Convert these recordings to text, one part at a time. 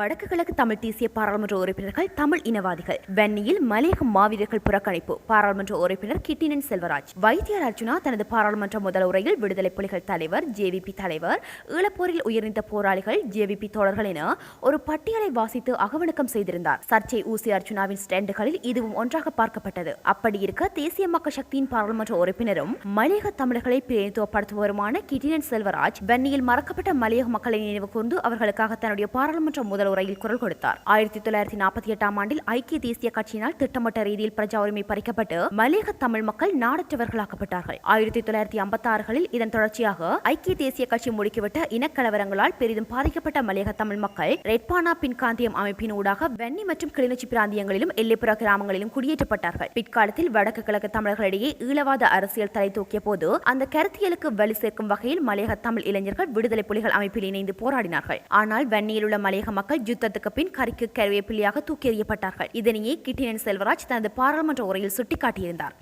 வடக்கு கிழக்கு தமிழ் தேசிய பாராளுமன்ற உறுப்பினர்கள் தமிழ் இனவாதிகள் வென்னியில் மலையக மாவீரர்கள் புறக்கணிப்பு. பாராளுமன்ற உறுப்பினர் கிட்டினன் செல்வராஜ். வைத்தியர் அர்ஜுனா தனது பாராளுமன்ற முதல் உரையில் விடுதலை புலிகள் தலைவர் ஜேவிபி தலைவர் ஈழப்போரில் உயிரிழந்த போராளிகள் ஜேவிபி தோழர்கள் என ஒரு பட்டியலை வாசித்து அகவணக்கம் செய்திருந்தார். சர்ச்சை ஊசி அர்ஜுனாவின் ஸ்டாண்டுகளில் இதுவும் ஒன்றாக பார்க்கப்பட்டது. அப்படி இருக்க தேசிய மக்கள் சக்தியின் பாராளுமன்ற உறுப்பினரும் மலையக தமிழர்களை பிரதிநிதித்துவப்படுத்துவருமான கிட்டினன் செல்வராஜ் வெண்ணியில் மறக்கப்பட்ட மலையக மக்களை நினைவு கூர்ந்து அவர்களுக்காக தன்னுடைய பாராளுமன்ற முதல் உரையில் குரல் கொடுத்தார். ஆயிரத்தி தொள்ளாயிரத்தி நாற்பத்தி எட்டாம் ஆண்டில் ஐக்கிய தேசிய கட்சியினால் திட்டமிட்ட ரீதியில் பிரஜா உரிமை பறிக்கப்பட்டு மலையக தமிழ் மக்கள் நாடற்றவர்களாக்கப்பட்டார்கள். ஆயிரத்தி தொள்ளாயிரத்தி ஐம்பத்தி ஆறுகளில் இதன் தொடர்ச்சியாக ஐக்கிய தேசிய கட்சி முடுக்கிவிட்ட இனக்கலவரங்களால் பெரிதும் பாதிக்கப்பட்ட மலேக தமிழ் மக்கள் ரெட்பானா பின்காந்தியம் அமைப்பின் ஊடாக வெண்ணி மற்றும் கிளிநொச்சி பிராந்தியங்களிலும் எல்லைப்புற கிராமங்களிலும் குடியேற்றப்பட்டார்கள். பிற்காலத்தில் வடக்கு கிழக்கு தமிழர்களிடையே ஈழவாத அரசியல் தலை தூக்கிய போது அந்த கருத்தியலுக்கு வலு சேர்க்கும் வகையில் மலையக தமிழ் இளைஞர்கள் விடுதலை புலிகள் அமைப்பில் இணைந்து போராடினார்கள். ஆனால் வன்னியில் உள்ள மலையக மக்கள் யுத்தத்துக்கு பின் கரிக்கு கருவேப்பிள்ளையாக தூக்கி எறியப்பட்டார்கள். இதனையே கிட்டினன் செல்வராஜ் தனது பாராளுமன்ற உரையில் சுட்டிக்காட்டியிருந்தார்.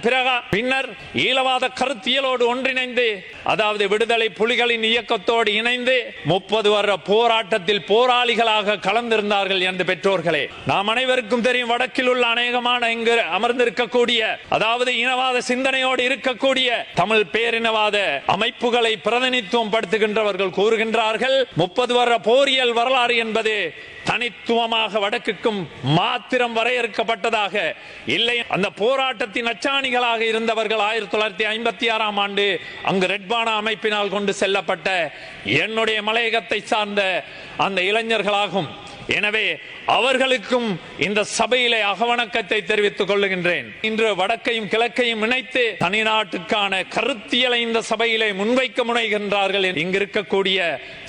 பின்னர் ஈழவாத கருத்தியலோடு ஒன்றிணைந்து அதாவது விடுதலை புலிகளின் இயக்கத்தோடு இணைந்து முப்பது வருட போராட்டத்தில் போராளிகளாக கலந்திருந்தார்கள் என்று பெற்றோர்களே. நாம் அனைவருக்கும் தெரியும் வடக்கில் உள்ள அநேகமான இங்கு அமர்ந்திருக்கக்கூடிய அதாவது இனவாத சிந்தனையோடு இருக்கக்கூடிய தமிழ் பேரினவாத அமைப்புகளை பிரதிநிதித்துவம் படுத்துகின்றவர்கள் கூறுகின்றார்கள். முப்பது வருட போரியல் வரலாறு என்பது தனித்துவமாக வடக்குக்கும் மாத்திரம் வரையறுக்கப்பட்டதாக இல்லை. அந்த போராட்டத்தின் அச்சாணிகளாக இருந்தவர்கள் ஆயிரத்தி தொள்ளாயிரத்தி ஐம்பத்தி ஆறாம் ஆண்டு அங்கு ரெட்பானா அமைப்பினால் கொண்டு செல்லப்பட்ட என்னுடைய மலையகத்தை சார்ந்த அந்த இளைஞர்களாகும். எனவே அவர்களுக்கும் இந்த சபையிலே அகவணக்கத்தை தெரிவித்துக் கொள்ளுகின்றேன். இன்று வடக்கையும் கிழக்கையும் இணைத்து தனிநாட்டுக்கான கருத்தியலை இந்த சபையிலே முன்வைக்க முனைகின்றார்கள் இங்கு இருக்கக்கூடிய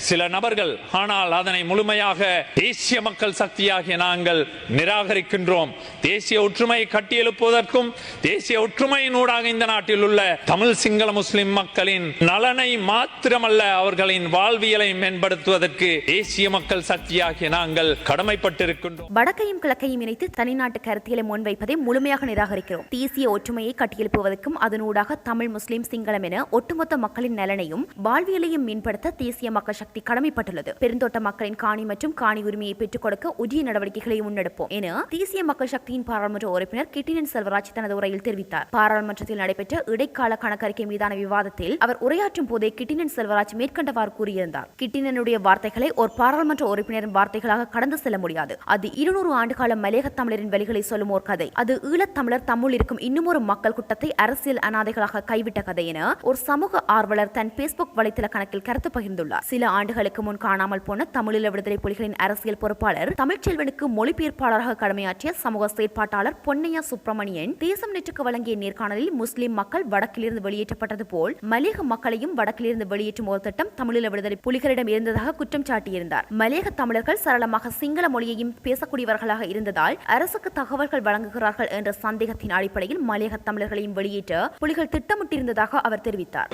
சில நபர்கள். ஆனால் அதனை முழுமையாக தேசிய மக்கள் சக்தியாகிய நாங்கள் நிராகரிக்கின்றோம். தேசிய ஒற்றுமையை கட்டியெழுப்புவதற்கும் தேசிய ஒற்றுமையினூடாக இந்த நாட்டில் உள்ள தமிழ் சிங்கள முஸ்லிம் மக்களின் நலனை மாத்திரமல்ல அவர்களின் வாழ்வியலை மேம்படுத்துவதற்கு தேசிய மக்கள் சக்தியாகிய நாங்கள் கடமைப்பட்டிருக்கின்றோம். வடக்கையும் கிழக்கையும் இணைத்து தனிநாட்டு கருத்தியலை முன்வைப்பதை முழுமையாக நிராகரிக்கிறோம். தேசிய ஒற்றுமையை கட்டியெழுப்புவதற்கும் அதனூடாக தமிழ் முஸ்லிம் சிங்களம் என ஒட்டுமொத்த மக்களின் நலனையும் வாழ்வியலையும் மேம்படுத்த தேசிய மக்கள் சக்தி கடமைப்பட்டுள்ளது. பெருந்தோட்ட மக்களின் காணி மற்றும் காணி உரிமையை பெற்றுக் கொடுக்க உரிய நடவடிக்கைகளை முன்னெடுப்போம் என தேசிய மக்கள் சக்தியின் பாராளுமன்ற உறுப்பினர் கிட்டினன் செல்வராஜ் தனது உரையில் தெரிவித்தார். பாராளுமன்றத்தில் நடைபெற்ற இடைக்கால கணக்கறிக்கை மீதான விவாதத்தில் அவர் உரையாற்றும் போதே கிட்டினன் செல்வராஜ் மேற்கண்டவாறு கூறியிருந்தார். கிட்டினனுடைய வார்த்தைகளை ஒரு பாராளுமன்ற உறுப்பினரின் வார்த்தைகளாக கடந்து செல்ல முடியாது. அது இருநூறு ஆண்டுகால மலையக தமிழரின் வழிகளை சொல்லும் ஒரு கதை. அது ஈழத்தமிழர் தம்முள் இருக்கும் இன்னுமொரு மக்கள் கூட்டத்தை அரசியல் அனாதைகளாக கைவிட்ட கதை என ஒரு சமூக ஆர்வலர் தன் பேஸ்புக் வலைத்தள கணக்கில் கருத்து பகிர்ந்துள்ளார். சில ஆண்டுகளுக்கு முன் காணாமல் போன தமிழீழ விடுதலை புலிகளின் அரசியல் பொறுப்பாளர் தமிழ்ச்செல்வனுக்கு மொழிபெயர்ப்பாளராக கடமையாற்றிய சமூக செயற்பாட்டாளர் பொன்னையா சுப்பிரமணியன் தேசம் நெற்றுக்கு வழங்கிய நேர்காணலில் முஸ்லிம் மக்கள் வடக்கிலிருந்து வெளியேற்றப்பட்டது போல் மலையக மக்களையும் வடக்கிலிருந்து வெளியேற்றும் ஒரு திட்டம் தமிழீழ விடுதலை புலிகளிடம் இருந்ததாக குற்றம் சாட்டியிருந்தார். மலையக தமிழர்கள் சரளமாக சிங்கள மொழியையும் பேசக்கூடியவர்களாக இருந்ததால் அரசுக்கு தகவல்கள் வழங்குகிறார்கள் என்ற சந்தேகத்தின் அடிப்படையில் மலையக தமிழர்களையும் வெளியேற்ற புலிகள் திட்டமிட்டிருந்ததாக அவர் தெரிவித்தார்.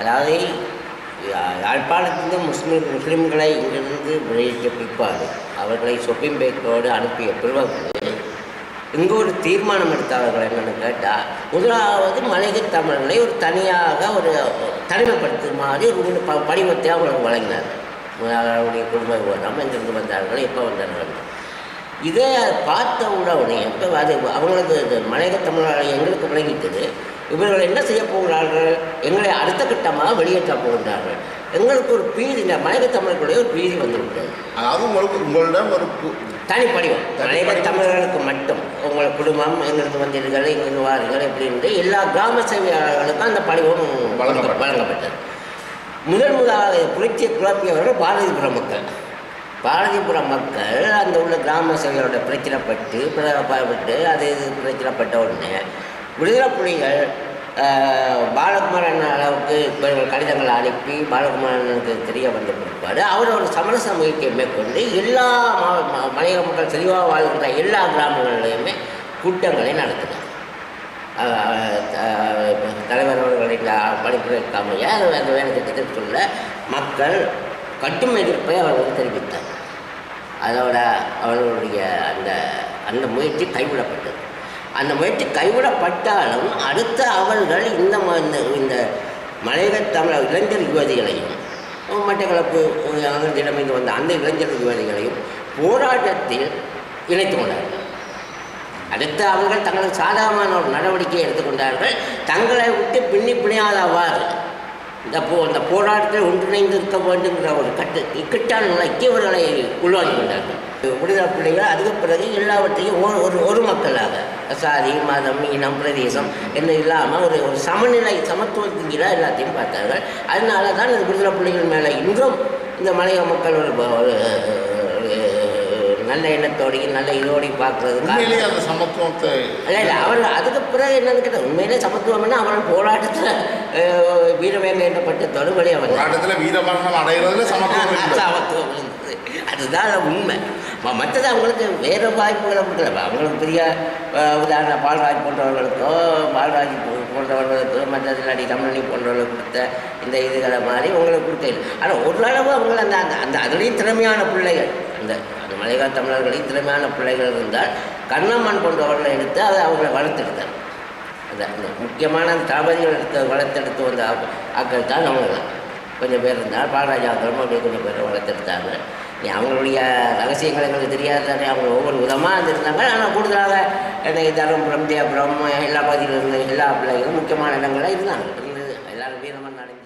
அதாவது யாழ்ப்பாணத்திலிருந்து முஸ்லிம் முஸ்லிம்களை இங்கிருந்து வெளியேற்ற பிற்பாடு அவர்களை சொப்பிம்பேக்கோடு அனுப்பிய பிறகு இங்கே ஒரு தீர்மானம் எடுத்தவர்கள் என்னென்னு கேட்டால் முதலாவது மலையக தமிழர்களை ஒரு தனியாக ஒரு தனிமைப்படுத்துமாறு ஒரு ப படிவத்தை அவங்களுக்கு வழங்கினார். அவருடைய குடும்ப விவரம் எங்கிருந்து வந்தார்கள் எப்போ வந்தார்கள் இதை பார்த்த உடனே இப்போ அது அவங்களுக்கு இது மலையக தமிழர்கள் எங்களுக்கு விளங்கிட்டது இவர்கள் என்ன செய்ய போகிறார்கள்? எங்களை அடுத்த கட்டமாக வெளியேற்ற போகின்றார்கள். எங்களுக்கு ஒரு பீதி இந்த மலையக தமிழர்களுடைய ஒரு பீதி வந்து விட்டது அதாவது உங்களுக்கு உங்களிடம் ஒரு தனிப்படிவம். படிவம். தமிழர்களுக்கு மட்டும். குடும்பம் எங்கிருந்து வந்தீர்கள் இங்கிருந்து வாருங்கள் இப்படின்ட்டு எல்லா கிராம சேவையாளர்களுக்கும் அந்த படிவம் வழங்கப்பட்டது. வழங்கப்பட்டது. முதல் முதலாக புரட்சியை குழப்பியவர்கள் பாரதிபுரம் மக்கள். பாரதிபுரம் மக்கள் அந்த உள்ள கிராம சேவையோட பிரச்சனைப்பட்டு பிரபட்டு அது இது பிரச்சனைப்பட்ட உடனே விடுதலை புலிகள் பாலகுமாரன் அளவுக்கு கடிதங்களை அனுப்பி பாலகுமாரனுக்கு தெரிய வந்த பிற்பாடு அவர் ஒரு சமரச முயற்சியை மேற்கொண்டு எல்லா மலையக மக்கள் தெளிவாக வாழ்கின்ற எல்லா கிராமங்களிலுமே கூட்டங்களை நடத்தினார். அஹ் அஹ் தலைவர் அவர்களின் பணிப்புரைக்கு அமைய அந்த வேலை திட்டத்தை சொல்ல மக்கள் கட்டும் எதிர்ப்பை அவர்கள் தெரிவித்தார். அதோட அவர்களுடைய அந்த அந்த முயற்சி கைவிடப்பட்டது. அந்த முயற்சி கைவிடப்பட்டாலும் அடுத்த அவர்கள் இந்த ம- இந்த- இந்த தமிழ் இளைஞர் யுவதிகளையும் மட்டக்களப்பு அங்கிருந்து இடமிருந்து வந்த அந்த இளைஞர் யுவதிகளையும் போராட்டத்தில் இணைத்து கொண்டார்கள். அடுத்து அவர்கள் தங்களுக்கு சாதகமான ஒரு நடவடிக்கையை எடுத்துக்கொண்டார்கள். தங்களை விட்டு பின்னி பிணையாதவாறு. இந்த போ இந்த போராட்டத்தில் ஒன்றிணைந்து இருக்க வேண்டுங்கிற ஒரு கட்டு இக்கட்டான நிலைக்கு இவர்களை உள்வாங்கி கொண்டார்கள். விடுதலை பிள்ளைகள் அதுக்கு பிறகு எல்லாவற்றையும் ஒரு ஒரு ஒரு மக்களாக சாதி மதம் இனம் பிரதேசம் என்ன இல்லாமல் ஒரு ஒரு சமநிலை சமத்துவத்துங்கிற எல்லாத்தையும் பார்த்தார்கள். அதனால தான் இந்த விடுதலை பிள்ளைகள் மேலே இன்றும் இந்த மலைய மக்கள் ஒரு ஒரு நல்ல எண்ணத்தோடையும் நல்ல இதோடையும் பார்க்கறது உண்மையிலேயே அந்த சமத்துவத்தை இல்ல இல்ல அவர்கள் அதுக்கு பிறகு என்னன்னு கேட்டால் உண்மையிலே சமத்துவம்னா அவர்கள் போராட்டத்தில் வீரவேங்க பட்டத்தோடு வெளியே வந்தார் போராட்டத்தில் வீரமரணம் அடைகிறதுல சமத்துவம் சமத்துவம் இருந்தது. அதுதான் உண்மை. மற்றது அவங்களுக்கு வேறு வாய்ப்புகளை கொடுக்கல அவங்களுக்கு பெரிய உதாரண பால்ராஜ் போன்றவர்களுக்கோ பால்ராஜ் போன்றவர்களுக்கோ மற்ற இல்லாடி தமிழனி போன்றவர்களுக்கு கொடுத்த இந்த இதுகளை மாதிரி உங்களுக்கு கொடுக்கல ஆனால் ஓரளவு அவங்க அந்த அந்த அந்த அதுலேயும் திறமையான பிள்ளைகள். இந்த அந்த மலையாள தமிழர்களையும் திறமையான பிள்ளைகள் இருந்தால் கண்ணம்மன் போன்றவர்களை எடுத்து அதை அவங்களை வளர்த்தெடுத்தார். அந்த அந்த முக்கியமான அந்த தளபதிகள் எடுத்து வளர்த்தெடுத்து வந்த ஆக்கள் தான் அவங்க தான் கொஞ்சம் பேர் இருந்தால் பாலராஜா அப்படியே கொஞ்சம் பேர் வளர்த்தெடுத்தாங்க. நீ அவங்களுடைய ரகசியங்கள் எங்களுக்கு தெரியாது தானே அவங்க ஒவ்வொரு விதமாக இருந்திருந்தாங்க. ஆனால் கூடுதலாக எனக்கு தருமபுரம் பிரம்ம எல்லா பகுதியிலும் இருந்த எல்லா பிள்ளைகளும் முக்கியமான இடங்களில் இருந்தாங்க. இருந்து எல்லாரும் வீரமாக நடந்து